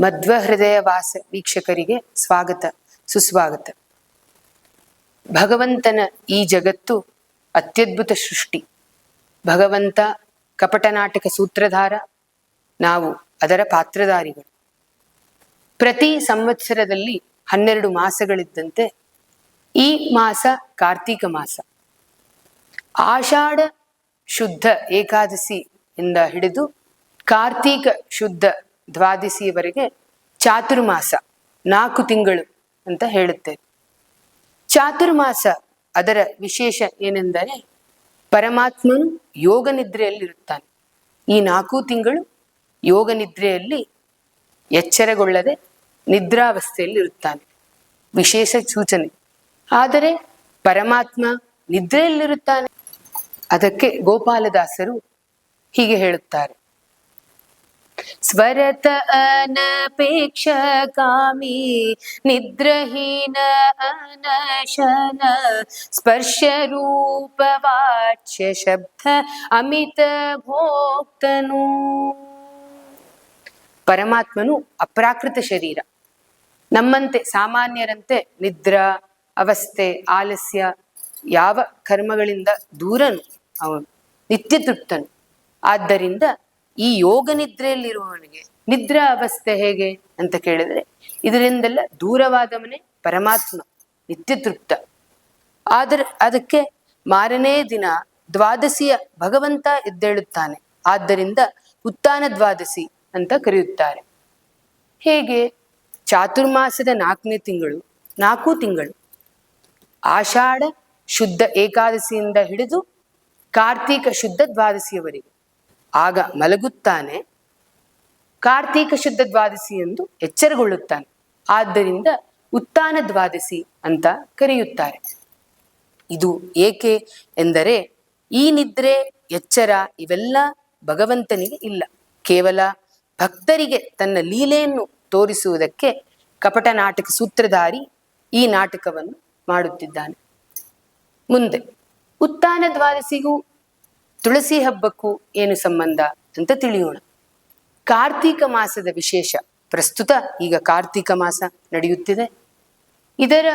ಮಧ್ವ ಹೃದಯ ವಾಸ ವೀಕ್ಷಕರಿಗೆ ಸ್ವಾಗತ, ಸುಸ್ವಾಗತ. ಭಗವಂತನ ಈ ಜಗತ್ತು ಅತ್ಯದ್ಭುತ ಸೃಷ್ಟಿ. ಭಗವಂತ ಕಪಟ ನಾಟಕ ಸೂತ್ರಧಾರ, ನಾವು ಅದರ ಪಾತ್ರಧಾರಿಗಳು. ಪ್ರತಿ ಸಂವತ್ಸರದಲ್ಲಿ ಹನ್ನೆರಡು ಮಾಸಗಳಿದ್ದಂತೆ ಈ ಮಾಸ ಕಾರ್ತೀಕ ಮಾಸ. ಆಷಾಢ ಶುದ್ಧ ಏಕಾದಶಿಯಿಂದ ಹಿಡಿದು ಕಾರ್ತೀಕ ಶುದ್ಧ ದ್ವಾದಶಿಯವರೆಗೆ ಚಾತುರ್ಮಾಸ, ನಾಲ್ಕು ತಿಂಗಳು ಅಂತ ಹೇಳುತ್ತೇವೆ. ಚಾತುರ್ಮಾಸ ಅದರ ವಿಶೇಷ ಏನೆಂದರೆ ಪರಮಾತ್ಮನು ಯೋಗ ನಿದ್ರೆಯಲ್ಲಿರುತ್ತಾನೆ. ಈ ನಾಲ್ಕು ತಿಂಗಳು ಯೋಗ ನಿದ್ರೆಯಲ್ಲಿ ಎಚ್ಚರಗೊಳ್ಳದೆ ನಿದ್ರಾವಸ್ಥೆಯಲ್ಲಿ ಇರುತ್ತಾನೆ ವಿಶೇಷ ಸೂಚನೆ. ಆದರೆ ಪರಮಾತ್ಮ ನಿದ್ರೆಯಲ್ಲಿರುತ್ತಾನೆ. ಅದಕ್ಕೆ ಗೋಪಾಲದಾಸರು ಹೀಗೆ ಹೇಳುತ್ತಾರೆ. ಸ್ವರತ ಅನಪೇಕ್ಷ ಕಾಮಿ ನಿದ್ರಹೀನ ಅನಶನ ಸ್ಪರ್ಶ ರೂಪ ವಾಚ್ಯ ಶಬ್ದ ಅಮಿತ ಭೋಕ್ತನು. ಪರಮಾತ್ಮನು ಅಪ್ರಾಕೃತ ಶರೀರ. ನಮ್ಮಂತೆ, ಸಾಮಾನ್ಯರಂತೆ ನಿದ್ರಾ, ಅವಸ್ಥೆ, ಆಲಸ್ಯ, ಯಾವ ಕರ್ಮಗಳಿಂದ ದೂರನು. ಅವನು ನಿತ್ಯ ತೃಪ್ತನು ಆದ್ದರಿಂದ ಈ ಯೋಗ ನಿದ್ರೆಯಲ್ಲಿರುವವನಿಗೆ ನಿದ್ರಾ ಅವಸ್ಥೆ ಹೇಗೆ ಅಂತ ಕೇಳಿದ್ರೆ, ಇದರಿಂದೆಲ್ಲ ದೂರವಾದವನೇ ಪರಮಾತ್ಮ, ನಿತ್ಯ ತೃಪ್ತ. ಆದರೆ ಅದಕ್ಕೆ ಮಾರನೇ ದಿನ ದ್ವಾದಶಿಯ ಭಗವಂತ ಎದ್ದೇಳುತ್ತಾನೆ. ಆದ್ದರಿಂದ ಉತ್ತಾನ ದ್ವಾದಶಿ ಅಂತ ಕರೆಯುತ್ತಾರೆ. ಹೇಗೆ? ಚಾತುರ್ಮಾಸದ ನಾಲ್ಕನೇ ತಿಂಗಳು, ನಾಲ್ಕು ತಿಂಗಳು. ಆಷಾಢ ಶುದ್ಧ ಏಕಾದಶಿಯಿಂದ ಹಿಡಿದು ಕಾರ್ತೀಕ ಶುದ್ಧ ದ್ವಾದಶಿಯವರೆಗೆ. ಆಗ ಮಲಗುತ್ತಾನೆ. ಕಾರ್ತೀಕ ಶುದ್ಧ ದ್ವಾದಶಿ ಎಂದು ಎಚ್ಚರಗೊಳ್ಳುತ್ತಾನೆ. ಆದ್ದರಿಂದ ಉತ್ಥಾನ ದ್ವಾದಶಿ ಅಂತ ಕರೆಯುತ್ತಾರೆ. ಇದು ಏಕೆ ಎಂದರೆ ಈ ನಿದ್ರೆ, ಎಚ್ಚರ ಇವೆಲ್ಲ ಭಗವಂತನಿಗೆ ಇಲ್ಲ. ಕೇವಲ ಭಕ್ತರಿಗೆ ತನ್ನ ಲೀಲೆಯನ್ನು ತೋರಿಸುವುದಕ್ಕೆ ಕಪಟ ನಾಟಕ ಸೂತ್ರಧಾರಿ ಈ ನಾಟಕವನ್ನು ಮಾಡುತ್ತಿದ್ದಾನೆ. ಮುಂದೆ ಉತ್ಥಾನ ದ್ವಾದಶಿಗೂ ತುಳಸಿ ಹಬ್ಬಕ್ಕೂ ಏನು ಸಂಬಂಧ ಅಂತ ತಿಳಿಯೋಣ. ಕಾರ್ತೀಕ ಮಾಸದ ವಿಶೇಷ. ಪ್ರಸ್ತುತ ಈಗ ಕಾರ್ತೀಕ ಮಾಸ ನಡೆಯುತ್ತಿದೆ. ಇದರ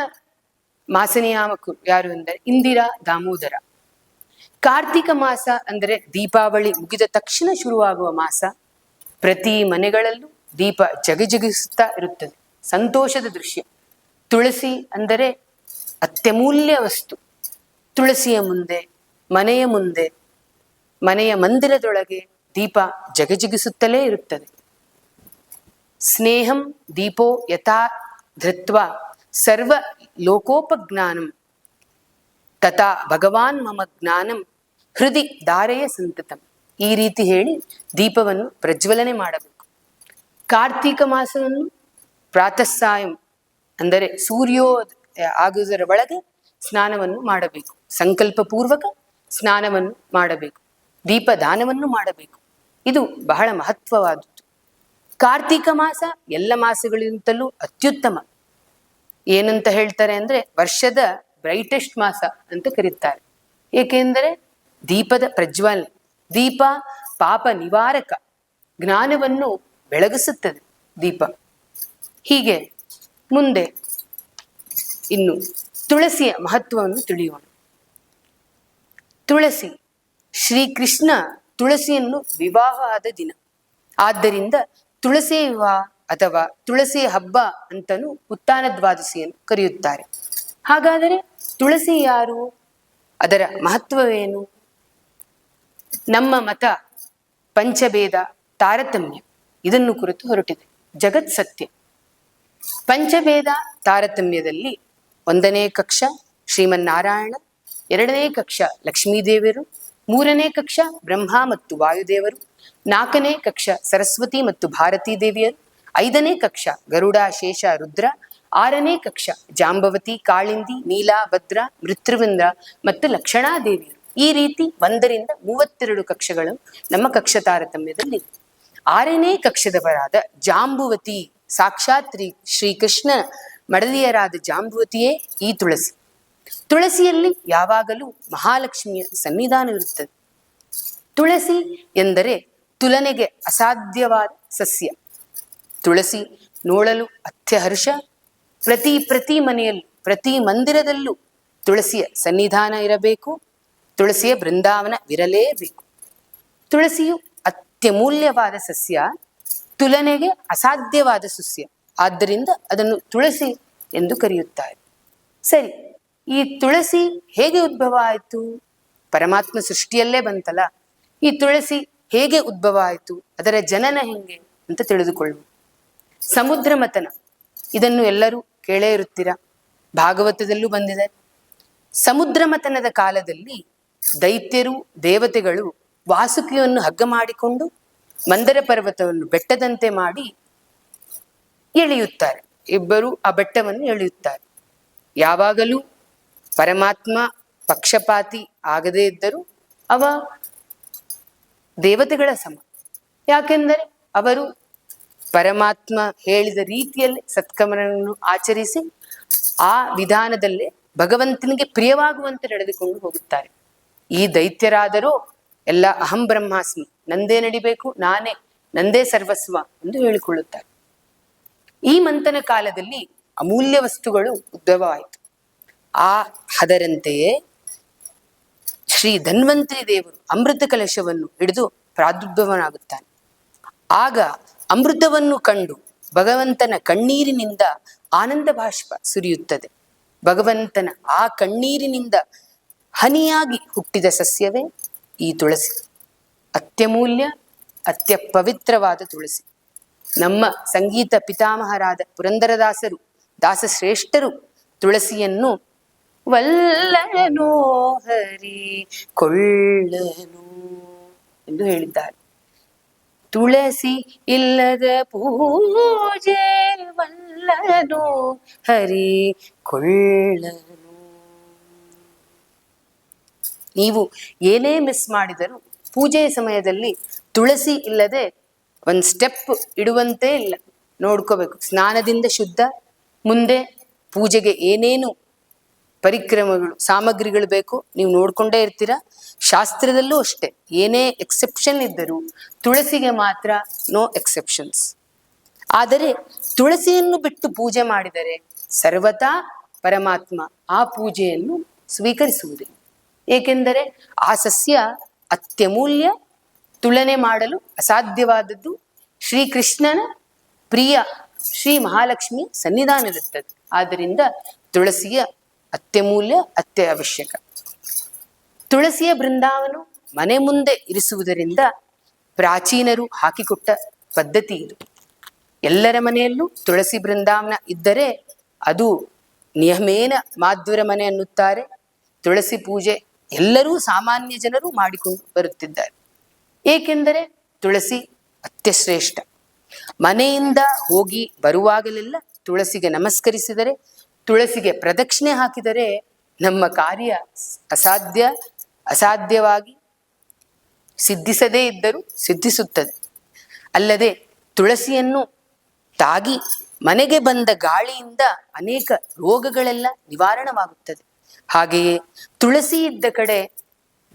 ಮಾಸ ನಿಯಾಮಕರು ಯಾರು ಅಂದರೆ ಇಂದಿರಾ ದಾಮೋದರ. ಕಾರ್ತೀಕ ಮಾಸ ಅಂದರೆ ದೀಪಾವಳಿ ಮುಗಿದ ತಕ್ಷಣ ಶುರುವಾಗುವ ಮಾಸ. ಪ್ರತಿ ಮನೆಗಳಲ್ಲೂ ದೀಪ ಜಗಜಗಿಸುತ್ತಾ ಇರುತ್ತದೆ. ಸಂತೋಷದ ದೃಶ್ಯ. ತುಳಸಿ ಅಂದರೆ ಅತ್ಯಮೂಲ್ಯ ವಸ್ತು. ತುಳಸಿಯ ಮುಂದೆ, ಮನೆಯ ಮುಂದೆ ಮನೆಯ ಮಂದಿರದೊಳಗೆ ದೀಪ ಜಗಜಿಗಿಸುತ್ತಲೇ ಇರುತ್ತದೆ. ಸ್ನೇಹಂ ದೀಪೋ ಯಥಾ ಧೃತ್ವ ಸರ್ವ ಲೋಕೋಪಜ್ಞಾನಂ ತಥಾ ಭಗವಾನ್ ಮಮ ಜ್ಞಾನಂ ಹೃದಯ ದಾರೆಯ ಸಂತತಂ. ಈ ರೀತಿ ಹೇಳಿ ದೀಪವನ್ನು ಪ್ರಜ್ವಲನೆ ಮಾಡಬೇಕು. ಕಾರ್ತೀಕ ಮಾಸವನ್ನು ಪ್ರಾತಃ ಸಾಯಂ ಅಂದರೆ ಸೂರ್ಯೋ ಆಗುವುದರ ಒಳಗೆ ಸ್ನಾನವನ್ನು ಮಾಡಬೇಕು. ಸಂಕಲ್ಪ ಪೂರ್ವಕ ಸ್ನಾನವನ್ನು ಮಾಡಬೇಕು. ದೀಪ ದಾನವನ್ನು ಮಾಡಬೇಕು. ಇದು ಬಹಳ ಮಹತ್ವವಾದದ್ದು. ಕಾರ್ತೀಕ ಮಾಸ ಎಲ್ಲ ಮಾಸಗಳಿಗಿಂತಲೂ ಅತ್ಯುತ್ತಮ. ಏನಂತ ಹೇಳ್ತಾರೆ ಅಂದ್ರೆ ವರ್ಷದ ಬ್ರೈಟೆಸ್ಟ್ ಮಾಸ ಅಂತ ಕರೀತಾರೆ. ಏಕೆಂದರೆ ದೀಪದ ಪ್ರಜ್ವಲನೆ, ದೀಪ ಪಾಪ ನಿವಾರಕ, ಜ್ಞಾನವನ್ನು ಬೆಳಗಿಸುತ್ತದೆ ದೀಪ. ಹೀಗೆ ಮುಂದೆ ಇನ್ನು ತುಳಸಿಯ ಮಹತ್ವವನ್ನು ತಿಳಿಯೋಣ. ತುಳಸಿ ಶ್ರೀಕೃಷ್ಣ ತುಳಸಿಯನ್ನು ವಿವಾಹ ಆದ ದಿನ. ಆದ್ದರಿಂದ ತುಳಸಿ ವಿವಾಹ ಅಥವಾ ತುಳಸಿ ಹಬ್ಬ ಅಂತಲೂ ಉತ್ತಾನ ದ್ವಾದಶಿಯನ್ನು ಕರೆಯುತ್ತಾರೆ. ಹಾಗಾದರೆ ತುಳಸಿ ಯಾರು? ಅದರ ಮಹತ್ವವೇನು? ನಮ್ಮ ಮತ ಪಂಚಭೇದ ತಾರತಮ್ಯ. ಇದನ್ನು ಕುರಿತು ಹೊರಟಿದೆ. ಜಗತ್ ಸತ್ಯ. ಪಂಚಭೇದ ತಾರತಮ್ಯದಲ್ಲಿ ಒಂದನೇ ಕಕ್ಷ ಶ್ರೀಮನ್ನಾರಾಯಣ, ಎರಡನೇ ಕಕ್ಷ ಲಕ್ಷ್ಮೀದೇವಿಯರು ಮೂರನೇ ಕಕ್ಷ ಬ್ರಹ್ಮ ಮತ್ತು ವಾಯುದೇವರು, ನಾಲ್ಕನೇ ಕಕ್ಷ ಸರಸ್ವತಿ ಮತ್ತು ಭಾರತೀ ದೇವಿಯರು, ಐದನೇ ಕಕ್ಷ ಗರುಡ, ಶೇಷ, ರುದ್ರ, ಆರನೇ ಕಕ್ಷ ಜಾಂಬವತಿ, ಕಾಳಿಂದಿ, ನೀಲಾ, ಭದ್ರ ಮೃತ್ಯುವಿಂದ್ರ ಮತ್ತು ಲಕ್ಷಣಾದೇವಿಯರು. ಈ ರೀತಿ ಒಂದರಿಂದ ಮೂವತ್ತೆರಡು ಕಕ್ಷಗಳು ನಮ್ಮ ಕಕ್ಷ ತಾರತಮ್ಯದಲ್ಲಿ ಆರನೇ ಕಕ್ಷದವರಾದ ಜಾಂಬುವತಿ ಸಾಕ್ಷಾತ್ರಿ ಶ್ರೀ ಶ್ರೀಕೃಷ್ಣ ಮಡದಿಯರಾದ ಜಾಂಬುವತಿಯೇ ಈ ತುಳಸಿ. ತುಳಸಿಯಲ್ಲಿ ಯಾವಾಗಲೂ ಮಹಾಲಕ್ಷ್ಮಿಯ ಸನ್ನಿಧಾನವಿರುತ್ತದೆ ತುಳಸಿ ಎಂದರೆ ತುಲನೆಗೆ ಅಸಾಧ್ಯವಾದ ಸಸ್ಯ. ತುಳಸಿ ನೋಡಲು ಅತ್ಯಹರ್ಷ. ಪ್ರತಿ ಪ್ರತಿ ಮನೆಯಲ್ಲೂ, ಪ್ರತಿ ಮಂದಿರದಲ್ಲೂ ತುಳಸಿಯ ಸನ್ನಿಧಾನ ಇರಬೇಕು. ತುಳಸಿಯ ಬೃಂದಾವನವಿರಲೇಬೇಕು ತುಳಸಿಯು ಅತ್ಯಮೂಲ್ಯವಾದ ಸಸ್ಯ. ತುಲನೆಗೆ ಅಸಾಧ್ಯವಾದ ಸಸ್ಯ. ಆದ್ದರಿಂದ ಅದನ್ನು ತುಳಸಿ ಎಂದು ಕರೆಯುತ್ತಾರೆ. ಸರಿ ಈ ತುಳಸಿ ಹೇಗೆ ಉದ್ಭವ ಆಯಿತು? ಪರಮಾತ್ಮ ಸೃಷ್ಟಿಯಲ್ಲೇ ಬಂತಲ್ಲ, ಈ ತುಳಸಿ ಹೇಗೆ ಉದ್ಭವ ಆಯಿತು, ಅದರ ಜನನ ಹೆಂಗೆ ಅಂತ ತಿಳಿದುಕೊಳ್ಳುವುದು ಸಮುದ್ರ ಮತನ, ಇದನ್ನು ಎಲ್ಲರೂ ಕೇಳೇ ಇರುತ್ತೀರಾ? ಭಾಗವತದಲ್ಲೂ ಬಂದಿದೆ. ಸಮುದ್ರ ಮತನದ ಕಾಲದಲ್ಲಿ ದೈತ್ಯರು, ದೇವತೆಗಳು ವಾಸುಕಿಯನ್ನು ಹಗ್ಗ ಮಾಡಿಕೊಂಡು ಮಂದರ ಪರ್ವತವನ್ನು ಬೆಟ್ಟದಂತೆ ಮಾಡಿ ಎಳೆಯುತ್ತಾರೆ. ಇಬ್ಬರು ಆ ಬೆಟ್ಟವನ್ನು ಎಳೆಯುತ್ತಾರೆ. ಯಾವಾಗಲೂ ಪರಮಾತ್ಮ ಪಕ್ಷಪಾತಿ ಆಗದೇ ಇದ್ದರೂ ಅವ ದೇವತೆಗಳ ಸಮ. ಯಾಕೆಂದರೆ ಅವರು ಪರಮಾತ್ಮ ಹೇಳಿದ ರೀತಿಯಲ್ಲಿ ಸತ್ಕರ್ಮಗಳನ್ನು ಆಚರಿಸಿ ಆ ವಿಧಾನದಲ್ಲೇ ಭಗವಂತನಿಗೆ ಪ್ರಿಯವಾಗುವಂತೆ ನಡೆದುಕೊಂಡು ಹೋಗುತ್ತಾರೆ. ಈ ದೈತ್ಯರಾದರೂ ಎಲ್ಲ ಅಹಂ ಬ್ರಹ್ಮಾಸ್ಮಿ, ನಂದೇ ನಡಿಬೇಕು, ನಾನೇ, ನಂದೇ ಸರ್ವಸ್ವ ಎಂದು ಹೇಳಿಕೊಳ್ಳುತ್ತಾರೆ. ಈ ಮಂಥನ ಕಾಲದಲ್ಲಿ ಅಮೂಲ್ಯ ವಸ್ತುಗಳು ಉದ್ಭವವಾಯಿತು. ಆ ಅದರಂತೆಯೇ ಶ್ರೀ ಧನ್ವಂತರಿ ದೇವರು ಅಮೃತ ಕಲಶವನ್ನು ಹಿಡಿದು ಪ್ರಾದುರ್ಭವನಾಗುತ್ತಾನೆ. ಆಗ ಅಮೃತವನ್ನು ಕಂಡು ಭಗವಂತನ ಕಣ್ಣೀರಿನಿಂದ ಆನಂದ ಬಾಷ್ಪ ಸುರಿಯುತ್ತದೆ. ಭಗವಂತನ ಆ ಕಣ್ಣೀರಿನಿಂದ ಹನಿಯಾಗಿ ಹುಟ್ಟಿದ ಸಸ್ಯವೇ ಈ ತುಳಸಿ. ಅತ್ಯಮೂಲ್ಯ ಅತ್ಯ ಪವಿತ್ರವಾದ ತುಳಸಿ. ನಮ್ಮ ಸಂಗೀತ ಪಿತಾಮಹರಾದ ಪುರಂದರದಾಸರು, ದಾಸಶ್ರೇಷ್ಠರು ತುಳಸಿಯನ್ನು ವಲ್ಲನೋ ಹರಿ ಕೊಳ್ಳನು ಎಂದು ಹೇಳಿದ್ದಾರೆ. ತುಳಸಿ ಇಲ್ಲದ ಪೂಜೆ ವಲ್ಲನೋ ಹರಿ ಕೊಳ್ಳನು. ನೀವು ಏನೇ ಮಿಸ್ ಮಾಡಿದರೂ ಪೂಜೆಯ ಸಮಯದಲ್ಲಿ ತುಳಸಿ ಇಲ್ಲದೆ ಒಂದು ಸ್ಟೆಪ್ ಇಡುವಂತೆ ಇಲ್ಲ. ನೋಡ್ಕೋಬೇಕು. ಸ್ನಾನದಿಂದ ಶುದ್ಧ, ಮುಂದೆ ಪೂಜೆಗೆ ಏನೇನು ಪರಿಕ್ರಮಗಳು, ಸಾಮಗ್ರಿಗಳು ಬೇಕು. ನೀವು ನೋಡ್ಕೊಂಡೇ ಇರ್ತೀರ? ಶಾಸ್ತ್ರದಲ್ಲೂ ಅಷ್ಟೇ. ಏನೇ ಎಕ್ಸೆಪ್ಷನ್ ಇದ್ದರೂ ತುಳಸಿಗೆ ಮಾತ್ರ ನೋ ಎಕ್ಸೆಪ್ಷನ್ಸ್ ಆದರೆ ತುಳಸಿಯನ್ನು ಬಿಟ್ಟು ಪೂಜೆ ಮಾಡಿದರೆ ಸರ್ವತಾ ಪರಮಾತ್ಮ ಆ ಪೂಜೆಯನ್ನು ಸ್ವೀಕರಿಸುವುದಿಲ್ಲ ಏಕೆಂದರೆ ಆ ಸಸ್ಯ ಅತ್ಯಮೂಲ್ಯ, ತುಲನೆ ಮಾಡಲು ಅಸಾಧ್ಯವಾದದ್ದು. ಶ್ರೀಕೃಷ್ಣನ ಪ್ರಿಯ ಶ್ರೀ ಮಹಾಲಕ್ಷ್ಮಿ ಸನ್ನಿಧಾನವಿರುತ್ತದೆ ಆದ್ದರಿಂದ ತುಳಸಿಯ ಅತ್ಯಮೂಲ್ಯ ಅತ್ಯ ಅವಶ್ಯಕ ತುಳಸಿಯ ಬೃಂದಾವನ ಮನೆ ಮುಂದೆ ಇರಿಸುವುದರಿಂದ ಪ್ರಾಚೀನರು ಹಾಕಿಕೊಟ್ಟ ಪದ್ಧತಿ ಇದು. ಎಲ್ಲರ ಮನೆಯಲ್ಲೂ ತುಳಸಿ ಬೃಂದಾವನ ಇದ್ದರೆ ಅದು ನಿಯಮೇನ ಮಾಧುರ ಮನೆ ಅನ್ನುತ್ತಾರೆ. ತುಳಸಿ ಪೂಜೆ ಎಲ್ಲರೂ ಸಾಮಾನ್ಯ ಜನರು ಮಾಡಿಕೊಂಡು ಬರುತ್ತಿದ್ದಾರೆ. ಏಕೆಂದರೆ ತುಳಸಿ ಅತ್ಯಶ್ರೇಷ್ಠ. ಮನೆಯಿಂದ ಹೋಗಿ ಬರುವಾಗಲೆಲ್ಲ ತುಳಸಿಗೆ ನಮಸ್ಕರಿಸಿದರೆ ತುಳಸಿಗೆ ಪ್ರದಕ್ಷಿಣೆ ಹಾಕಿದರೆ ನಮ್ಮ ಕಾರ್ಯ ಅಸಾಧ್ಯ, ಅಸಾಧ್ಯವಾಗಿ ಸಿದ್ಧಿಸದೇ ಇದ್ದರೂ ಸಿದ್ಧಿಸುತ್ತದೆ. ಅಲ್ಲದೆ ತುಳಸಿಯನ್ನು ತಾಗಿ ಮನೆಗೆ ಬಂದ ಗಾಳಿಯಿಂದ ಅನೇಕ ರೋಗಗಳೆಲ್ಲ ನಿವಾರಣವಾಗುತ್ತದೆ. ಹಾಗೆಯೇ ತುಳಸಿ ಇದ್ದ ಕಡೆ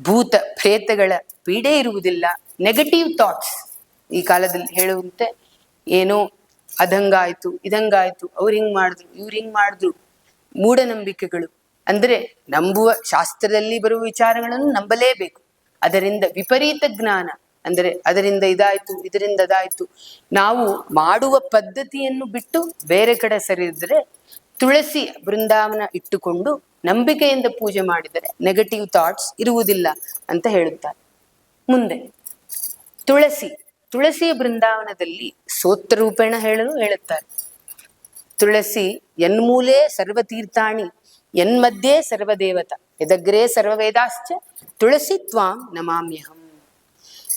ಭೂತ ಪ್ರೇತಗಳ ಪೀಡೆ ಇರುವುದಿಲ್ಲ. ನೆಗೆಟಿವ್ ಥಾಟ್ಸ್ ಈ ಕಾಲದಲ್ಲಿ ಹೇಳುವಂತೆ, ಏನೋ ಅದಂಗಾಯ್ತು, ಇದಂಗಾಯ್ತು, ಅವ್ರು ಹಿಂಗ್ ಮಾಡಿದ್ರು, ಇವ್ರು ಹಿಂಗ್ ಮಾಡಿದ್ರು ಮೂಢನಂಬಿಕೆಗಳು. ಅಂದ್ರೆ ನಂಬುವ ಶಾಸ್ತ್ರದಲ್ಲಿ ಬರುವ ವಿಚಾರಗಳನ್ನು ನಂಬಲೇಬೇಕು. ಅದರಿಂದ ವಿಪರೀತ ಜ್ಞಾನ, ಅಂದರೆ ಅದರಿಂದ ಇದಾಯ್ತು, ಇದರಿಂದ ಅದಾಯಿತು. ನಾವು ಮಾಡುವ ಪದ್ಧತಿಯನ್ನು ಬಿಟ್ಟು ಬೇರೆ ಕಡೆ ಸರಿದ್ರೆ ತುಳಸಿ ಬೃಂದಾವನ ಇಟ್ಟುಕೊಂಡು ನಂಬಿಕೆಯಿಂದ ಪೂಜೆ ಮಾಡಿದರೆ ನೆಗೆಟಿವ್ ಥಾಟ್ಸ್ ಇರುವುದಿಲ್ಲ ಅಂತ ಹೇಳುತ್ತಾರೆ. ಮುಂದೆ, ತುಳಸಿ. ತುಳಸಿಯ ಬೃಂದಾವನದಲ್ಲಿ ಸೋತ್ರ ರೂಪೇಣ ಹೇಳಲು ಹೇಳುತ್ತಾರೆ. ತುಳಸಿ, ಎನ್ಮೂಲೆ ಸರ್ವತೀರ್ಥಾಣಿ, ಎನ್ಮಧ್ಯೆ ಸರ್ವದೇವತ, ಎದಗ್ರೇ ಸರ್ವವೇದಾಶ್ಚ, ತುಳಸಿ ತ್ವಾಂ ನಮಾಮ್ಯಹಂ.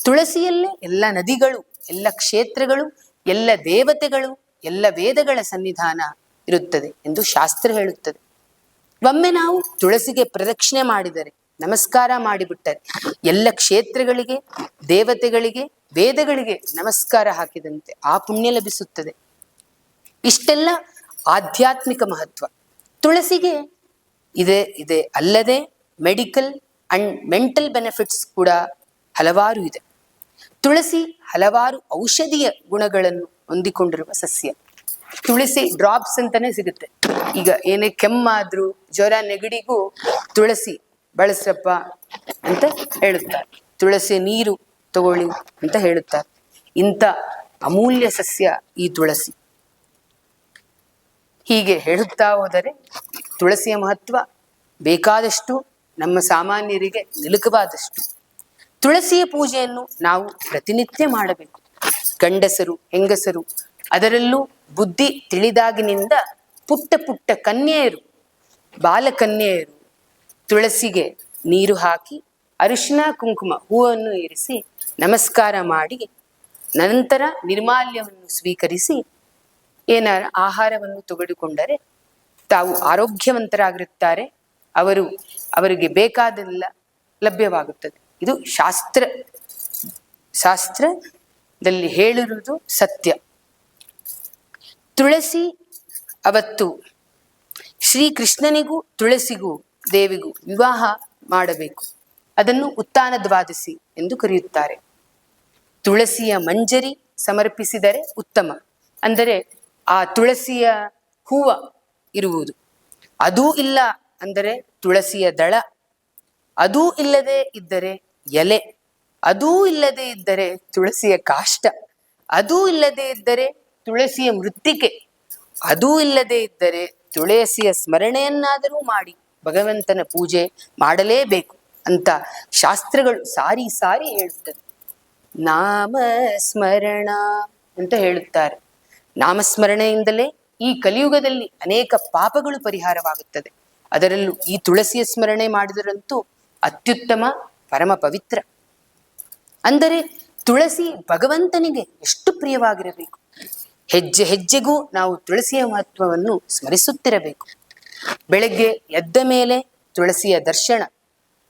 ತುಳಸಿಯಲ್ಲೇ ಎಲ್ಲ ನದಿಗಳು, ಎಲ್ಲ ಕ್ಷೇತ್ರಗಳು, ಎಲ್ಲ ದೇವತೆಗಳು, ಎಲ್ಲ ವೇದಗಳ ಸನ್ನಿಧಾನ ಇರುತ್ತದೆ ಎಂದು ಶಾಸ್ತ್ರ ಹೇಳುತ್ತದೆ. ಒಮ್ಮೆ ನಾವು ತುಳಸಿಗೆ ಪ್ರದಕ್ಷಿಣೆ ಮಾಡಿದರೆ, ನಮಸ್ಕಾರ ಮಾಡಿಬಿಟ್ಟರೆ, ಎಲ್ಲ ಕ್ಷೇತ್ರಗಳಿಗೆ, ದೇವತೆಗಳಿಗೆ, ವೇದಗಳಿಗೆ ನಮಸ್ಕಾರ ಹಾಕಿದಂತೆ ಆ ಪುಣ್ಯ ಲಭಿಸುತ್ತದೆ. ಇಷ್ಟೆಲ್ಲ ಆಧ್ಯಾತ್ಮಿಕ ಮಹತ್ವ. ತುಳಸಿಗೆ ಇದೆ ಇದೆ ಅಲ್ಲದೆ ಮೆಡಿಕಲ್ ಅಂಡ್ ಮೆಂಟಲ್ ಬೆನಿಫಿಟ್ಸ್ ಕೂಡ ಹಲವಾರು ಇದೆ. ತುಳಸಿ ಹಲವಾರು ಔಷಧೀಯ ಗುಣಗಳನ್ನು ಹೊಂದಿಕೊಂಡಿರುವ ಸಸ್ಯ. ತುಳಸಿ ಡ್ರಾಪ್ಸ್ ಅಂತಾನೆ ಸಿಗುತ್ತೆ. ಈಗ ಏನೇ ಕೆಮ್ಮಾದ್ರೂ ಜ್ವರ ನೆಗಡಿಗೂ ತುಳಸಿ ಬಳಸ್ರಪ್ಪ ಅಂತ ಹೇಳುತ್ತಾರೆ. ತುಳಸಿ ನೀರು ತಗೊಳ್ಳಿ ಅಂತ ಹೇಳುತ್ತಾರೆ. ಇಂಥ ಅಮೂಲ್ಯ ಸಸ್ಯ ಈ ತುಳಸಿ. ಹೀಗೆ ಹೇಳುತ್ತಾ ಹೋದರೆ ತುಳಸಿಯ ಮಹತ್ವ ಬೇಕಾದಷ್ಟು, ನಮ್ಮ ಸಾಮಾನ್ಯರಿಗೆ ನಿಲುಕವಾದಷ್ಟು. ತುಳಸಿಯ ಪೂಜೆಯನ್ನು ನಾವು ಪ್ರತಿನಿತ್ಯ ಮಾಡಬೇಕು. ಗಂಡಸರು, ಹೆಂಗಸರು, ಅದರಲ್ಲೂ ಬುದ್ಧಿ ತಿಳಿದಾಗಿನಿಂದ ಪುಟ್ಟ ಪುಟ್ಟ ಕನ್ಯೆಯರು, ಬಾಲಕನ್ಯೆಯರು ತುಳಸಿಗೆ ನೀರು ಹಾಕಿ ಅರಿಶಿನ, ಕುಂಕುಮ ಹೂವನ್ನು ಇರಿಸಿ ನಮಸ್ಕಾರ ಮಾಡಿ, ನಂತರ ನಿರ್ಮಾಲ್ಯವನ್ನು ಸ್ವೀಕರಿಸಿ ಏನಾರ ಆಹಾರವನ್ನು ತೆಗೆದುಕೊಂಡರೆ ತಾವು ಆರೋಗ್ಯವಂತರಾಗಿರುತ್ತಾರೆ. ಅವರು ಅವರಿಗೆ ಬೇಕಾದೆಲ್ಲ ಲಭ್ಯವಾಗುತ್ತದೆ. ಇದು ಶಾಸ್ತ್ರ. ಶಾಸ್ತ್ರದಲ್ಲಿ ಹೇಳಿರುವುದು ಸತ್ಯ. ತುಳಸಿ ಅವತ್ತು ಶ್ರೀಕೃಷ್ಣನಿಗೂ ತುಳಸಿಗೂ ದೇವಿಗೂ ವಿವಾಹ ಮಾಡಬೇಕು. ಅದನ್ನು ಉತ್ತಾನ ದ್ವಾದಶಿ ಎಂದು ಕರೆಯುತ್ತಾರೆ. ತುಳಸಿಯ ಮಂಜರಿ ಸಮರ್ಪಿಸಿದರೆ ಉತ್ತಮ. ಅಂದರೆ ಆ ತುಳಸಿಯ ಹೂವ ಇರುವುದು. ಅದೂ ಇಲ್ಲ ಅಂದರೆ ತುಳಸಿಯ ದಳ. ಅದೂ ಇಲ್ಲದೆ ಇದ್ದರೆ ಎಲೆ. ಅದೂ ಇಲ್ಲದೆ ಇದ್ದರೆ ತುಳಸಿಯ ಕಾಷ್ಟ. ಅದೂ ಇಲ್ಲದೆ ಇದ್ದರೆ ತುಳಸಿಯ ಮೃತ್ತಿಕೆ. ಅದೂ ಇಲ್ಲದೆ ಇದ್ದರೆ ತುಳಸಿಯ ಸ್ಮರಣೆಯನ್ನಾದರೂ ಮಾಡಿ ಭಗವಂತನ ಪೂಜೆ ಮಾಡಲೇಬೇಕು ಅಂತ ಶಾಸ್ತ್ರಗಳು ಸಾರಿ ಸಾರಿ ಹೇಳುತ್ತದೆ ನಾಮ ಸ್ಮರಣ ಅಂತ ಹೇಳುತ್ತಾರೆ. ನಾಮಸ್ಮರಣೆಯಿಂದಲೇ ಈ ಕಲಿಯುಗದಲ್ಲಿ ಅನೇಕ ಪಾಪಗಳು ಪರಿಹಾರವಾಗುತ್ತದೆ. ಅದರಲ್ಲೂ ಈ ತುಳಸಿಯ ಸ್ಮರಣೆ ಮಾಡಿದರಂತೂ ಅತ್ಯುತ್ತಮ ಪರಮ ಪವಿತ್ರ. ಅಂದರೆ ತುಳಸಿ ಭಗವಂತನಿಗೆ ಎಷ್ಟು ಪ್ರಿಯವಾಗಿರಬೇಕು? ಹೆಜ್ಜೆ ಹೆಜ್ಜೆಗೂ ನಾವು ತುಳಸಿಯ ಮಹತ್ವವನ್ನು ಸ್ಮರಿಸುತ್ತಿರಬೇಕು. ಬೆಳಗ್ಗೆ ಎದ್ದ ಮೇಲೆ ತುಳಸಿಯ ದರ್ಶನ,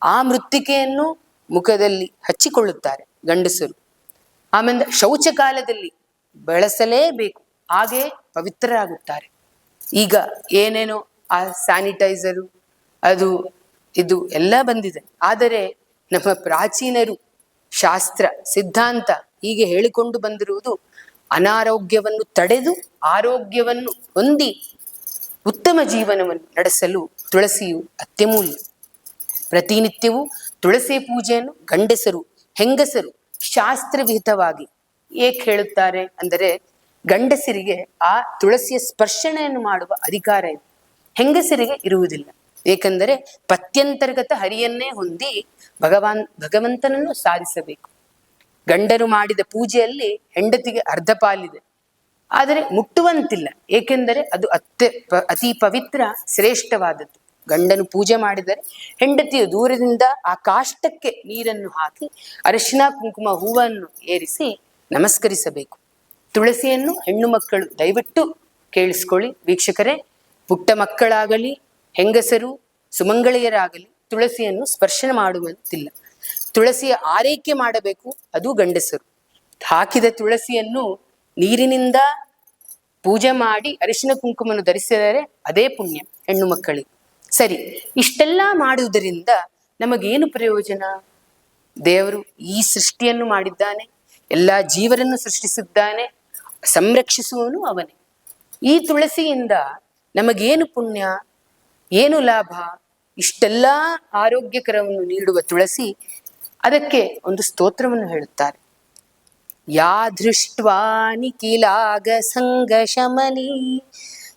ಆ ಮೃತ್ತಿಕೆಯನ್ನು ಮುಖದಲ್ಲಿ ಹಚ್ಚಿಕೊಳ್ಳುತ್ತಾರೆ ಗಂಡಸರು. ಆಮೇಲೆ ಶೌಚ ಕಾಲದಲ್ಲಿ ಬಳಸಲೇಬೇಕು. ಹಾಗೆ ಪವಿತ್ರರಾಗುತ್ತಾರೆ. ಈಗ ಏನೇನೋ ಆ ಸ್ಯಾನಿಟೈಸರು ಅದು, ಇದು ಎಲ್ಲ ಬಂದಿದೆ. ಆದರೆ ನಮ್ಮ ಪ್ರಾಚೀನರು ಶಾಸ್ತ್ರ, ಸಿದ್ಧಾಂತ ಹೀಗೆ ಹೇಳಿಕೊಂಡು ಬಂದಿರುವುದು ಅನಾರೋಗ್ಯವನ್ನು ತಡೆದು ಆರೋಗ್ಯವನ್ನು ಹೊಂದಿ ಉತ್ತಮ ಜೀವನವನ್ನು ನಡೆಸಲು ತುಳಸಿಯು ಅತ್ಯಮೂಲ್ಯ. ಪ್ರತಿನಿತ್ಯವೂ ತುಳಸಿ ಪೂಜೆಯನ್ನು ಗಂಡಸರು, ಹೆಂಗಸರು ಶಾಸ್ತ್ರವಿಹಿತವಾಗಿ ಏಕೆ ಹೇಳುತ್ತಾರೆ ಅಂದರೆ ಗಂಡಸರಿಗೆ ಆ ತುಳಸಿಯ ಸ್ಪರ್ಶನೆಯನ್ನು ಮಾಡುವ ಅಧಿಕಾರ ಇದೆ. ಹೆಂಗಸರಿಗೆ ಇರುವುದಿಲ್ಲ. ಏಕೆಂದರೆ ಪತ್ಯಂತರ್ಗತ ಹರಿಯನ್ನೇ ಹೊಂದಿ ಭಗವಾನ್ ಭಗವಂತನನ್ನು ಸಾಧಿಸಬೇಕು. ಗಂಡರು ಮಾಡಿದ ಪೂಜೆಯಲ್ಲಿ ಹೆಂಡತಿಗೆ ಅರ್ಧ ಪಾಲಿದೆ. ಆದರೆ ಮುಟ್ಟುವಂತಿಲ್ಲ. ಏಕೆಂದರೆ ಅದು ಅತ್ಯ ಅತಿ ಪವಿತ್ರ ಶ್ರೇಷ್ಠವಾದದ್ದು. ಗಂಡನು ಪೂಜೆ ಮಾಡಿದರೆ ಹೆಂಡತಿಯು ದೂರದಿಂದ ಆ ಕಾಷ್ಟಕ್ಕೆ ನೀರನ್ನು ಹಾಕಿ ಅರಿಶಿನ, ಕುಂಕುಮ, ಹೂವನ್ನು ಏರಿಸಿ ನಮಸ್ಕರಿಸಬೇಕು. ತುಳಸಿಯನ್ನು ಹೆಣ್ಣು ಮಕ್ಕಳು ದಯವಿಟ್ಟು ಕೇಳಿಸ್ಕೊಳ್ಳಿ. ವೀಕ್ಷಕರೇ, ಪುಟ್ಟ ಮಕ್ಕಳಾಗಲಿ, ಹೆಂಗಸರು, ಸುಮಂಗಳಿಯರಾಗಲಿ ತುಳಸಿಯನ್ನು ಸ್ಪರ್ಶನ ಮಾಡುವಂತಿಲ್ಲ. ತುಳಸಿಯ ಆರೈಕೆ ಮಾಡಬೇಕು, ಅದು ಗಂಡಸರು. ಹಾಕಿದ ತುಳಸಿಯನ್ನು ನೀರಿನಿಂದ ಪೂಜೆ ಮಾಡಿ ಅರಿಶಿನ ಕುಂಕುಮವನ್ನು ಧರಿಸಿದರೆ ಅದೇ ಪುಣ್ಯ ಹೆಣ್ಣು ಮಕ್ಕಳಿಗೆ. ಸರಿ, ಇಷ್ಟೆಲ್ಲ ಮಾಡುವುದರಿಂದ ನಮಗೇನು ಪ್ರಯೋಜನ? ದೇವರು ಈ ಸೃಷ್ಟಿಯನ್ನು ಮಾಡಿದ್ದಾನೆ, ಎಲ್ಲ ಜೀವರನ್ನು ಸೃಷ್ಟಿಸಿದ್ದಾನೆ ಸಂರಕ್ಷಿಸುವವನು ಅವನೇ. ಈ ತುಳಸಿಯಿಂದ ನಮಗೇನು ಪುಣ್ಯ, ಏನು ಲಾಭ, ಇಷ್ಟೆಲ್ಲ ಆರೋಗ್ಯಕರವನ್ನು ನೀಡುವ ತುಳಸಿ ಅದಕ್ಕೆ ಒಂದು ಸ್ತೋತ್ರವನ್ನು ಹೇಳುತ್ತಾರೆ. ಯಾ ದೃಷ್ಟ್ವಾ ನಿಖಿಲಾಗ ಸಂಗಶಮನಿ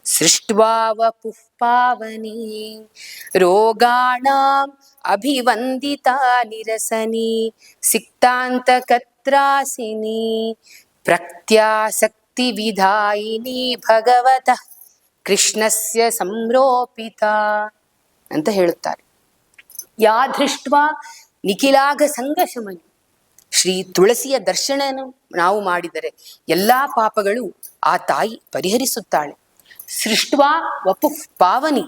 ಸೃಷ್ಟ್ವಾ ವಪುಃ ಪಾವನಿ ರೋಗಾಣಾಂ ಅಭಿವಂದಿತಾ ನಿರಸನಿ ಸಿಕ್ತಾಂತ ಕತ್ರಾಸಿನಿ ಪ್ರತ್ಯಾಸಕ್ತಿ ವಿಧಾಯಿನಿ ಭಗವತಃ, ಕೃಷ್ಣಸ್ಯ ಸಂರೋಪಿತ ಅಂತ ಹೇಳುತ್ತಾರೆ. ಯಾ ದೃಷ್ಟ್ವಾ ನಿಖಿಲಾಗ ಸಂಗಶಮನಿ ಶ್ರೀ ತುಳಸಿಯ ದರ್ಶನ ನಾವು ಮಾಡಿದರೆ ಎಲ್ಲಾ ಪಾಪಗಳು ಆ ತಾಯಿ ಪರಿಹರಿಸುತ್ತಾಳೆ. ಸೃಷ್ಟ್ವಾ ವಪು ಪಾವನಿ.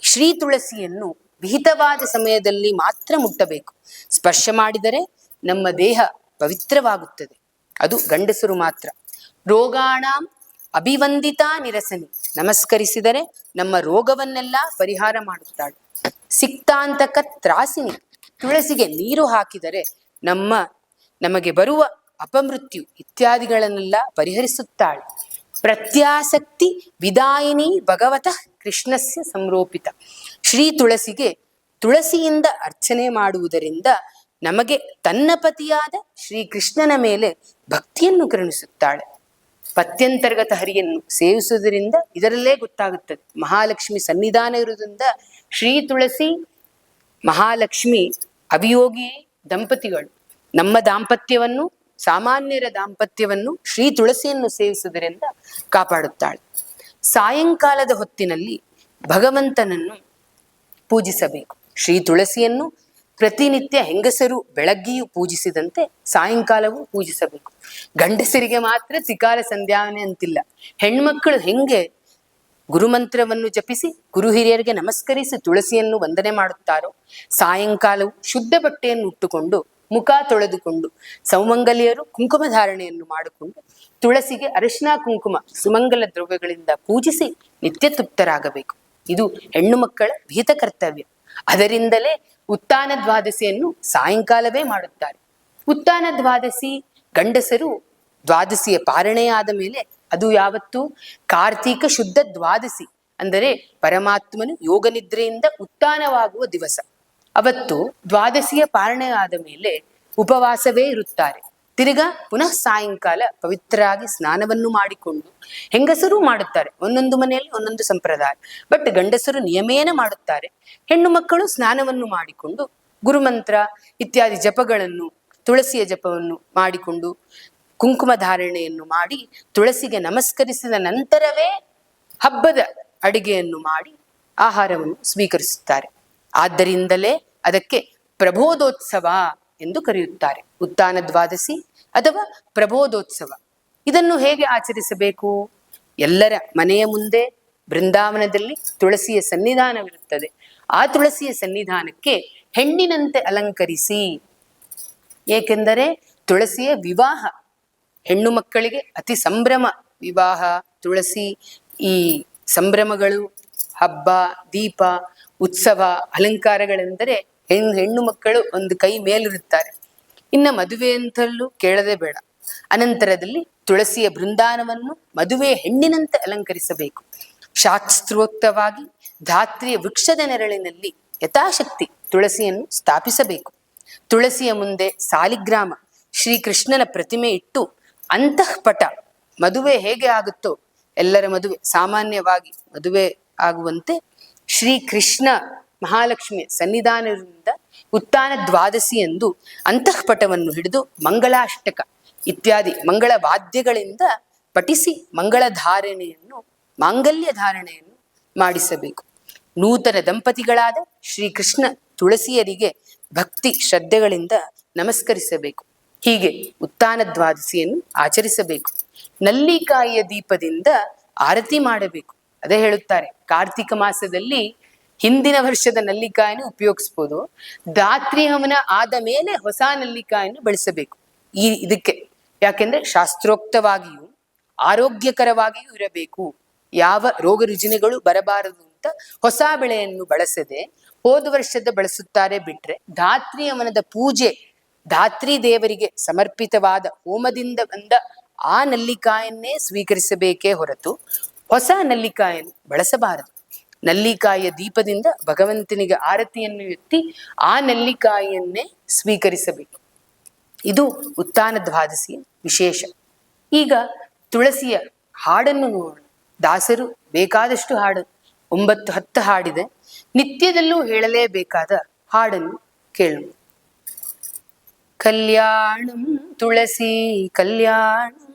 ಶ್ರೀ ತುಳಸಿಯನ್ನು ವಿಹಿತವಾದ ಸಮಯದಲ್ಲಿ ಮಾತ್ರ ಮುಟ್ಟಬೇಕು. ಸ್ಪರ್ಶ ಮಾಡಿದರೆ ನಮ್ಮ ದೇಹ ಪವಿತ್ರವಾಗುತ್ತದೆ. ಅದು ಗಂಡಸರು ಮಾತ್ರ. ರೋಗಾಣಾಂ ಅಭಿವಂದಿತಾ ನಿರಸನಿ. ನಮಸ್ಕರಿಸಿದರೆ ನಮ್ಮ ರೋಗವನ್ನೆಲ್ಲ ಪರಿಹಾರ ಮಾಡುತ್ತಾಳೆ. ಸಿಕ್ತಾಂತಕ ತ್ರಾಸಿನಿ. ತುಳಸಿಗೆ ನೀರು ಹಾಕಿದರೆ ನಮ್ಮ, ನಮಗೆ ಬರುವ ಅಪಮೃತ್ಯು ಇತ್ಯಾದಿಗಳನ್ನೆಲ್ಲ ಪರಿಹರಿಸುತ್ತಾಳೆ. ಪ್ರತ್ಯಾಸಕ್ತಿ ವಿದಾಯಿನಿ ಭಗವತಃ ಕೃಷ್ಣಸ್ಯ ಸಂರೋಪಿತ. ಶ್ರೀ ತುಳಸಿಗೆ ತುಳಸಿಯಿಂದ ಅರ್ಚನೆ ಮಾಡುವುದರಿಂದ ನಮಗೆ ತನ್ನ ಪತಿಯಾದ ಶ್ರೀಕೃಷ್ಣನ ಮೇಲೆ ಭಕ್ತಿಯನ್ನು ಕರುಣಿಸುತ್ತಾಳೆ. ಪತ್ಯಂತರ್ಗತ ಹರಿಯನ್ನು ಸೇವಿಸುವುದರಿಂದ ಇದರಲ್ಲೇ ಗೊತ್ತಾಗುತ್ತದೆ. ಮಹಾಲಕ್ಷ್ಮಿ ಸನ್ನಿಧಾನ ಇರುವುದರಿಂದ ಶ್ರೀ ತುಳಸಿ, ಮಹಾಲಕ್ಷ್ಮಿ ಅವಿಯೋಗಿ ದಂಪತಿಗಳು ನಮ್ಮ ದಾಂಪತ್ಯವನ್ನು, ಸಾಮಾನ್ಯರ ದಾಂಪತ್ಯವನ್ನು ಶ್ರೀ ತುಳಸಿಯನ್ನು ಸೇವಿಸುವುದರಿಂದ ಕಾಪಾಡುತ್ತಾಳೆ. ಸಾಯಂಕಾಲದ ಹೊತ್ತಿನಲ್ಲಿ ಭಗವಂತನನ್ನು ಪೂಜಿಸಬೇಕು. ಶ್ರೀ ತುಳಸಿಯನ್ನು ಪ್ರತಿನಿತ್ಯ ಹೆಂಗಸರು ಬೆಳಗ್ಗೆಯೂ ಪೂಜಿಸಿದಂತೆ ಸಾಯಂಕಾಲವೂ ಪೂಜಿಸಬೇಕು. ಗಂಡಸರಿಗೆ ಮಾತ್ರ ತ್ರಿಕಾಲ ಸಂಧ್ಯಾನೆ ಅಂತಿಲ್ಲ. ಹೆಣ್ಮಕ್ಕಳು ಹೆಂಗೆ ಗುರುಮಂತ್ರವನ್ನು ಜಪಿಸಿ ಗುರು ಹಿರಿಯರಿಗೆ ನಮಸ್ಕರಿಸಿ ತುಳಸಿಯನ್ನು ವಂದನೆ ಮಾಡುತ್ತಾರೋ, ಸಾಯಂಕಾಲವು ಶುದ್ಧ ಬಟ್ಟೆಯನ್ನು ಉಟ್ಟುಕೊಂಡು ಮುಖ ತೊಳೆದುಕೊಂಡು ಸೌಮಂಗಲಿಯರು ಕುಂಕುಮ ಧಾರಣೆಯನ್ನು ಮಾಡಿಕೊಂಡು ತುಳಸಿಗೆ ಅರಿಶಿನ, ಕುಂಕುಮ, ಸುಮಂಗಲ ದ್ರವ್ಯಗಳಿಂದ ಪೂಜಿಸಿ ನಿತ್ಯ ತೃಪ್ತರಾಗಬೇಕು ಇದು ಹೆಣ್ಣು ಮಕ್ಕಳ ಭೀತ ಕರ್ತವ್ಯ ಅದರಿಂದಲೇ ಉತ್ಥಾನ ದ್ವಾದಶಿಯನ್ನು ಸಾಯಂಕಾಲವೇ ಮಾಡುತ್ತಾರೆ. ಉತ್ಥಾನ ದ್ವಾದಶಿ ಗಂಡಸರು ದ್ವಾದಶಿಯ ಪಾರಣೆಯಾದ ಮೇಲೆ ಅದು ಯಾವತ್ತು ಕಾರ್ತೀಕ ಶುದ್ಧ ದ್ವಾದಶಿ ಅಂದರೆ ಪರಮಾತ್ಮನು ಯೋಗ ನಿದ್ರೆಯಿಂದ ಉತ್ಥಾನವಾಗುವ ದಿವಸ. ಅವತ್ತು ದ್ವಾದಶಿಯ ಪಾರಣೆಯಾದ ಮೇಲೆ ಉಪವಾಸವೇ ಇರುತ್ತಾರೆ. ತಿರ್ಗಾ ಪುನಃ ಸಾಯಂಕಾಲ ಪವಿತ್ರರಾಗಿ ಸ್ನಾನವನ್ನು ಮಾಡಿಕೊಂಡು ಹೆಂಗಸರು ಮಾಡುತ್ತಾರೆ. ಒಂದೊಂದು ಮನೆಯಲ್ಲಿ ಒಂದೊಂದು ಸಂಪ್ರದಾಯ. ಬಟ್ ಗಂಡಸರು ನಿಯಮೇನ ಮಾಡುತ್ತಾರೆ. ಹೆಣ್ಣು ಮಕ್ಕಳು ಸ್ನಾನವನ್ನು ಮಾಡಿಕೊಂಡು ಗುರುಮಂತ್ರ ಇತ್ಯಾದಿ ಜಪಗಳನ್ನು, ತುಳಸಿಯ ಜಪವನ್ನು ಮಾಡಿಕೊಂಡು ಕುಂಕುಮ ಧಾರಣೆಯನ್ನು ಮಾಡಿ ತುಳಸಿಗೆ ನಮಸ್ಕರಿಸಿದ ನಂತರವೇ ಹಬ್ಬದ ಅಡಿಗೆಯನ್ನು ಮಾಡಿ ಆಹಾರವನ್ನು ಸ್ವೀಕರಿಸುತ್ತಾರೆ. ಆದ್ದರಿಂದಲೇ ಅದಕ್ಕೆ ಪ್ರಬೋಧೋತ್ಸವ ಎಂದು ಕರೆಯುತ್ತಾರೆ. ಉತ್ಥಾನ ದ್ವಾದಶಿ ಅಥವಾ ಪ್ರಬೋಧೋತ್ಸವ. ಇದನ್ನು ಹೇಗೆ ಆಚರಿಸಬೇಕು? ಎಲ್ಲರ ಮನೆಯ ಮುಂದೆ ಬೃಂದಾವನದಲ್ಲಿ ತುಳಸಿಯ ಸನ್ನಿಧಾನವಿರುತ್ತದೆ. ಆ ತುಳಸಿಯ ಸನ್ನಿಧಾನಕ್ಕೆ ಹೆಣ್ಣಿನಂತೆ ಅಲಂಕರಿಸಿ. ಏಕೆಂದರೆ ತುಳಸಿಯ ವಿವಾಹ, ಹೆಣ್ಣು ಮಕ್ಕಳಿಗೆ ಅತಿ ಸಂಭ್ರಮ ವಿವಾಹ, ತುಳಸಿ ಈ ಸಂಭ್ರಮಗಳು, ಹಬ್ಬ, ದೀಪ, ಉತ್ಸವ, ಅಲಂಕಾರಗಳೆಂದರೆ ಹೆಣ್ಣು ಹೆಣ್ಣು ಮಕ್ಕಳು ಒಂದು ಕೈ ಮೇಲಿರುತ್ತಾರೆ. ಇನ್ನ ಮದುವೆ ಅಂತಲ್ಲೂ ಕೇಳದೆ ಬೇಡ. ಅನಂತರದಲ್ಲಿ ತುಳಸಿಯ ಬೃಂದಾನವನ್ನು ಮದುವೆ ಹೆಣ್ಣಿನಂತೆ ಅಲಂಕರಿಸಬೇಕು. ಶಾಸ್ತ್ರೋಕ್ತವಾಗಿ ಧಾತ್ರಿಯ ವೃಕ್ಷದ ನೆರಳಿನಲ್ಲಿ ಯಥಾಶಕ್ತಿ ತುಳಸಿಯನ್ನು ಸ್ಥಾಪಿಸಬೇಕು. ತುಳಸಿಯ ಮುಂದೆ ಸಾಲಿಗ್ರಾಮ, ಶ್ರೀಕೃಷ್ಣನ ಪ್ರತಿಮೆ ಇಟ್ಟು ಅಂತಃಪಟ ಮದುವೆ ಹೇಗೆ ಆಗುತ್ತೋ, ಎಲ್ಲರ ಮದುವೆ ಸಾಮಾನ್ಯವಾಗಿ ಮದುವೆ ಆಗುವಂತೆ ಶ್ರೀಕೃಷ್ಣ ಮಹಾಲಕ್ಷ್ಮಿಯ ಸನ್ನಿಧಾನದಿಂದ ಉತ್ತಾನ ದ್ವಾದಶಿ ಎಂದು ಅಂತಃಪಟವನ್ನು ಹಿಡಿದು ಮಂಗಳಾಷ್ಟಕ ಇತ್ಯಾದಿ ಮಂಗಳ ವಾದ್ಯಗಳಿಂದ ಪಠಿಸಿ ಮಂಗಳ ಧಾರಣೆಯನ್ನು, ಮಾಂಗಲ್ಯ ಧಾರಣೆಯನ್ನು ಮಾಡಿಸಬೇಕು. ನೂತನ ದಂಪತಿಗಳಾದ ಶ್ರೀಕೃಷ್ಣ ತುಳಸಿಯರಿಗೆ ಭಕ್ತಿ ಶ್ರದ್ಧೆಗಳಿಂದ ನಮಸ್ಕರಿಸಬೇಕು. ಹೀಗೆ ಉತ್ತಾನ ದ್ವಾದಶಿಯನ್ನು ಆಚರಿಸಬೇಕು. ನಲ್ಲಿಕಾಯಿಯ ದೀಪದಿಂದ ಆರತಿ ಮಾಡಬೇಕು. ಅದೇ ಹೇಳುತ್ತಾರೆ, ಕಾರ್ತಿಕ ಮಾಸದಲ್ಲಿ ಹಿಂದಿನ ವರ್ಷದ ನಲ್ಲಿಕಾಯನ್ನು ಉಪಯೋಗಿಸ್ಬೋದು. ಧಾತ್ರಿ ಹವನ ಆದ ಮೇಲೆ ಹೊಸ ನಲ್ಲಿಕಾಯನ್ನು ಬಳಸಬೇಕು. ಈ ಇದಕ್ಕೆ ಯಾಕೆಂದ್ರೆ ಶಾಸ್ತ್ರೋಕ್ತವಾಗಿಯೂ ಆರೋಗ್ಯಕರವಾಗಿಯೂ ಇರಬೇಕು. ಯಾವ ರೋಗ ರುಜಿನಗಳು ಬರಬಾರದು ಅಂತ ಹೊಸ ಬೆಳೆಯನ್ನು ಬಳಸದೆ ಹೋದ ವರ್ಷದ ಬಳಸುತ್ತಾರೆ ಬಿಟ್ರೆ ಧಾತ್ರಿ ಹವನದ ಪೂಜೆ ಧಾತ್ರಿ ದೇವರಿಗೆ ಸಮರ್ಪಿತವಾದ ಹೋಮದಿಂದ ಬಂದ ಆ ನಲ್ಲಿಕಾಯನ್ನೇ ಸ್ವೀಕರಿಸಬೇಕೇ ಹೊರತು ಹೊಸ ನಲ್ಲಿಕಾಯನ್ನು ಬಳಸಬಾರದು. ನಲ್ಲಿಕಾಯಿಯ ದೀಪದಿಂದ ಭಗವಂತನಿಗೆ ಆರತಿಯನ್ನು ಎತ್ತಿ ಆ ನಲ್ಲಿಕಾಯಿಯನ್ನೇ ಸ್ವೀಕರಿಸಬೇಕು. ಇದು ಉತ್ಥಾನ ದ್ವಾದಶಿಯ ವಿಶೇಷ. ಈಗ ತುಳಸಿಯ ಹಾಡನ್ನು ನೋಡೋಣ. ದಾಸರು ಬೇಕಾದಷ್ಟು ಹಾಡು, ಒಂಬತ್ತು ಹತ್ತು ಹಾಡಿದೆ. ನಿತ್ಯದಲ್ಲೂ ಹೇಳಲೇಬೇಕಾದ ಹಾಡನ್ನು ಕೇಳೋಣ. ಕಲ್ಯಾಣಂ ತುಳಸಿ ಕಲ್ಯಾಣಂ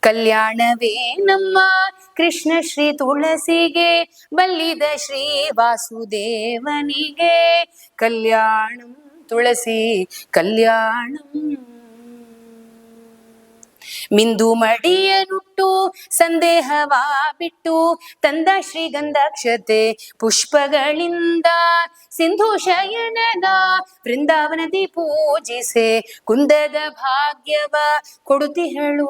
ಕಲ್ಯಾಣವೇ ನಮ್ಮ ಕೃಷ್ಣ ಶ್ರೀ ತುಳಸಿಗೆ ಬಲ್ಲಿದ ಶ್ರೀ ವಾಸುದೇವನಿಗೆ. ಕಲ್ಯಾಣಂ ತುಳಸಿ ಕಲ್ಯಾಣಂ ಮಿಂದು ಮಡಿಯನುಟ್ಟು ಸಂದೇಹವಾ ಬಿಟ್ಟು ತಂದ ಶ್ರೀಗಂಧಾಕ್ಷತೆ ಪುಷ್ಪಗಳಿಂದ ಸಿಂಧು ಶಯನನ ವೃಂದಾವನದಿ ಪೂಜಿಸೆ ಕುಂದದ ಭಾಗ್ಯವ ಕೊಡುತಿಹಳು.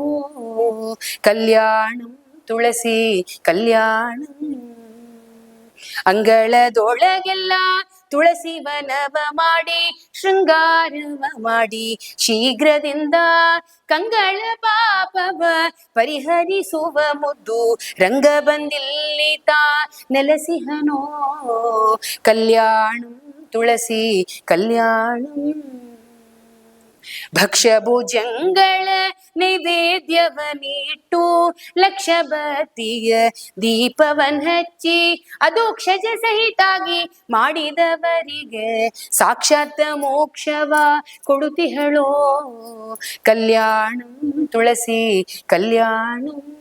ಕಲ್ಯಾಣಂ ತುಳಸಿ, ಕಲ್ಯಾಣಂ. ಅಂಗಳದೊಳಗೆಲ್ಲ ತುಳಸಿ ವನವ ಮಾಡಿ ಶೃಂಗಾರವ ಮಾಡಿ ಶೀಘ್ರದಿಂದ ಕಂಗಳ ಪಾಪವ ಪರಿಹರಿಸುವ ಮುದ್ದು, ರಂಗ ಬಂದಿಲ್ಲಿತ ನೆಲಸಿಹನೋ. ಕಲ್ಯಾಣ ತುಳಸಿ, ಕಲ್ಯಾಣಂ ಭಕ್ಷ್ಯ ಭುಜಂಗಳ ನೈವೇದ್ಯವನಿಟ್ಟು ಲಕ್ಷ ಬತ್ತಿಯ ದೀಪವನ್ ಹಚ್ಚಿ, ಅದು ಕ್ಷಜ ಸಹಿತಾಗಿ ಮಾಡಿದವರಿಗೆ ಸಾಕ್ಷಾತ್ ಮೋಕ್ಷವ ಕೊಡುತಿಹಳೋ ಕಲ್ಯಾಣ ತುಳಸಿ, ಕಲ್ಯಾಣಂ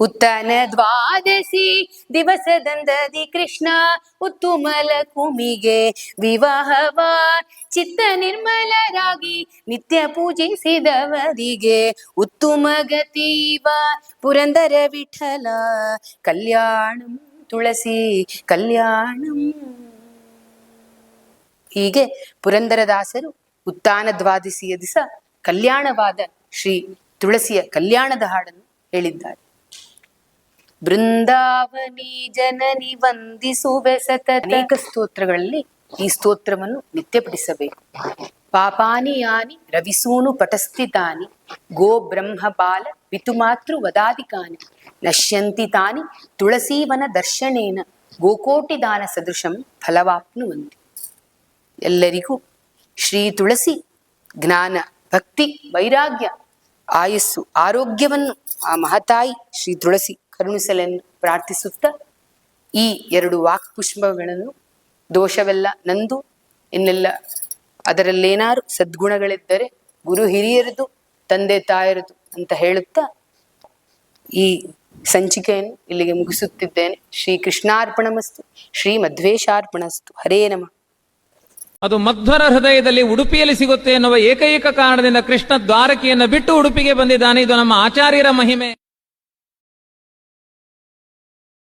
ಉತ್ತನ ದ್ವಾದಶಿ ದಿವಸದಂದದಿ ಕೃಷ್ಣ ಉತ್ತುಮಲ ಕುಮಿಗೆ ವಿವಾಹವ ಚಿತ್ತ ನಿರ್ಮಲರಾಗಿ ನಿತ್ಯ ಪೂಜಿಸಿದವರಿಗೆ ಉತ್ತಮ ಗತೀವ ಪುರಂದರ ವಿಠಲ. ಕಲ್ಯಾಣಂ ತುಳಸಿ, ಕಲ್ಯಾಣಂ. ಹೀಗೆ ಪುರಂದರದಾಸರು ಉತ್ತಾನ ದ್ವಾದಶಿಯ ದಿಸ ಕಲ್ಯಾಣವಾದ ಶ್ರೀ ತುಳಸಿಯ ಕಲ್ಯಾಣದ ಹಾಡನ್ನು ಹೇಳಿದ್ದಾರೆ. ಬೃಂದಾವನಿ ಜನನಿ ವಂದಿಸುವೆ ಸತತ. ಅನೇಕ ಸ್ತೋತ್ರಗಳಲ್ಲಿ ಈ ಸ್ತೋತ್ರವನ್ನು ನಿತ್ಯಪಡಿಸಬೇಕು ಪಾಪಾನಿ ಯಾನಿ ರವಿಸೂನು ಪಟಸ್ಥಿತಾನಿ, ಗೋ ಬ್ರಹ್ಮ ಬಾಲ ಪಿತುಮಾತೃ ವದಾಧಿಕಾನಿ, ನಶ್ಯಂತಿ ತಾನಿ ತುಳಸೀವನ ದರ್ಶನೇನ, ಗೋಕೋಟಿ ದಾನ ಸದೃಶಂ ಫಲವಾಪ್ನುವಂತಿ. ಎಲ್ಲರಿಗೂ ಶ್ರೀ ತುಳಸಿ ಜ್ಞಾನ, ಭಕ್ತಿ, ವೈರಾಗ್ಯ, ಆಯಸ್ಸು, ಆರೋಗ್ಯವನ್ನು ಆ ಮಹತಾಯಿ ಶ್ರೀ ತುಳಸಿ ಕರುಣಿಸಲೆಂದು ಪ್ರಾರ್ಥಿಸುತ್ತ ಈ ಎರಡು ವಾಕ್ಪುಷ್ಪಗಳನ್ನು, ದೋಷವೆಲ್ಲ ನಂದು, ಇನ್ನೆಲ್ಲ ಅದರಲ್ಲೇನಾರು ಸದ್ಗುಣಗಳಿದ್ದರೆ ಗುರು ಹಿರಿಯರದು, ತಂದೆ ತಾಯರದು ಅಂತ ಹೇಳುತ್ತಾ ಈ ಸಂಚಿಕೆಯನ್ನು ಇಲ್ಲಿಗೆ ಮುಗಿಸುತ್ತಿದ್ದೇನೆ. ಶ್ರೀ ಕೃಷ್ಣಾರ್ಪಣಮಸ್ತು ಶ್ರೀ ಮಧ್ವೇಶಾರ್ಪಣಸ್ತು ಹರೇ ನಮ. ಅದು ಮಧ್ವರ ಹೃದಯದಲ್ಲಿ ಉಡುಪಿಯಲ್ಲಿ ಸಿಗುತ್ತೆ ಎನ್ನುವ ಏಕೈಕ ಕಾರಣದಿಂದ ಕೃಷ್ಣ ದ್ವಾರಕೆಯನ್ನು ಬಿಟ್ಟು ಉಡುಪಿಗೆ ಬಂದಿದ್ದಾನೆ. ಇದು ನಮ್ಮ ಆಚಾರ್ಯರ ಮಹಿಮೆ.